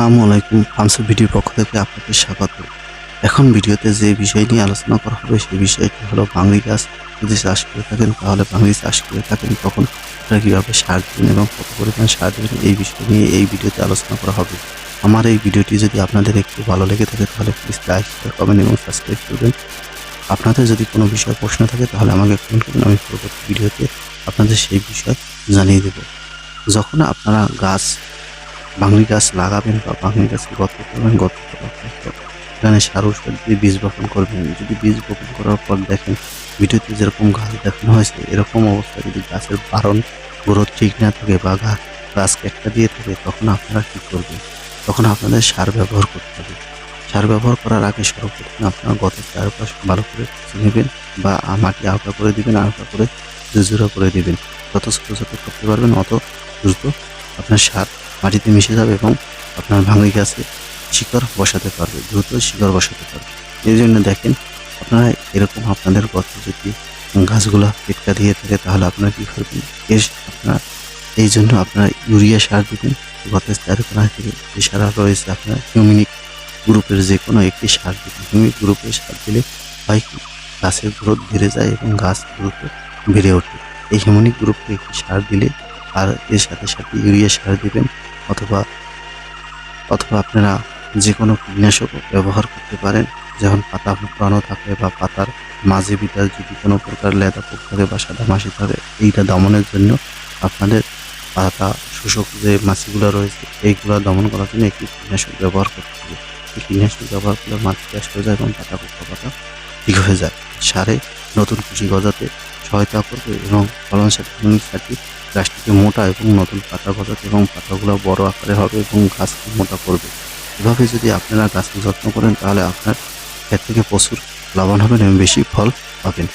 আসসালামু আলাইকুম ফামসু ভিডিওর পক্ষ থেকে আপনাকে স্বাগত। এখন ভিডিওতে যে বিষয় নিয়ে আলোচনা করা হবে, সেই বিষয়টি হলো বাংলি গাছ যদি চাষ করে থাকেন, তাহলে বাংলি চাষ করে থাকেন, তখন আপনারা কীভাবে সার দেবেন এবং কত পরিমাণ সার দেবেন, এই বিষয় নিয়ে এই ভিডিওতে আলোচনা করা হবে। আমার এই ভিডিওটি যদি আপনাদের একটু ভালো লেগে থাকে, তাহলে প্লিজ লাইক শেয়ার কমেন্ট এবং সাবস্ক্রাইব করবেন। আপনাদের যদি কোনো বিষয়ে প্রশ্ন থাকে, তাহলে আমাকে কমেন্ট করবেন, আমি পরবর্তী ভিডিওতে আপনাদের সেই বিষয় জানিয়ে দেব। যখন আপনারা গাছ বাংলি গাছ লাগাবেন বা বাংলি গাছ গত করবেন গত করার পর এখানে সার ওষুধ দিয়ে বীজ বপন করবেন। যদি বীজ বপন করার পর দেখেন ভিডিওতে যেরকম গাছ দেখানো হয়েছে, এরকম অবস্থায় যদি গাছের বারণ গ্রোথ ঠিক না থাকে বা গাছ একটা দিয়ে থাকে, তখন আপনারা কী করবেন? তখন আপনাদের সার ব্যবহার করতে হবে। সার ব্যবহার করার আগে সর্বপ্রথম আপনারা গত চারপাশ ভালো করে নেবেন বা মাটি আলগা করে দিবেন আলগা করে জুজুরা করে দিবেন। যত ছোটো ছোটো করতে পারবেন, অত দ্রুত আপনার সার মাটিতে মিশে যাবে এবং আপনার ভাঙড়ি গাছে শিকড় বসাতে পারবে, দ্রুত শিকড় বসাতে পারবে। এই জন্য দেখেন, আপনারা এরকম আপনাদের গত যদি গাছগুলো পেটকা দিয়ে থাকে, তাহলে আপনারা কী করবেন? এর আপনারা, এই জন্য আপনারা ইউরিয়া সার দিবেন গতের চারকোনা থেকে যে সার রয়েছে, আপনার হিউমিনিক গ্রুপের যে কোনো একটি সার দিবেন। হিউমিক গ্রুপের সার দিলে হয় কি? গাছের গ্রোথ বেড়ে যায় এবং গাছ দ্রুত বেড়ে ওঠে। এই হিউমিনিক গ্রুপকে একটি সার দিলে, আর এর সাথে সাথে ইউরিয়া সার দিবেন অথবা অথবা আপনারা যে কোনো কীটনাশক ব্যবহার করতে পারেন যেমন পাতা পুরানো থাকে বা পাতার মাঝে ভিতর যদি কোনো প্রকার লেদা পোক থাকে বা সাদা মাছি থাকে, এইটা দমনের জন্য আপনাদের পাতা শোষক যে মাছিগুলো রয়েছে, এইগুলো দমন করার জন্য একটি কীটনাশক ব্যবহার করতে হবে। এই কীটনাশক ব্যবহার করলে মাটি চাষ হয়ে যায় এবং পাতা পোকা পাতা ঠিক হয়ে যায়। সারে নতুন কৃষি গজাতে সহায়তা করবে এবং ফলন সাথে গাছটিকে মোটা এবং নতুন পাতা গজাতে এবং পাতাগুলো বড় আকারে হবে এবং গাছকে মোটা করবে। এভাবে যদি আপনারা গাছকে যত্ন করেন, তাহলে আপনার এর থেকে প্রচুর লাভবান হবেন এবং বেশি ফল পাবেন।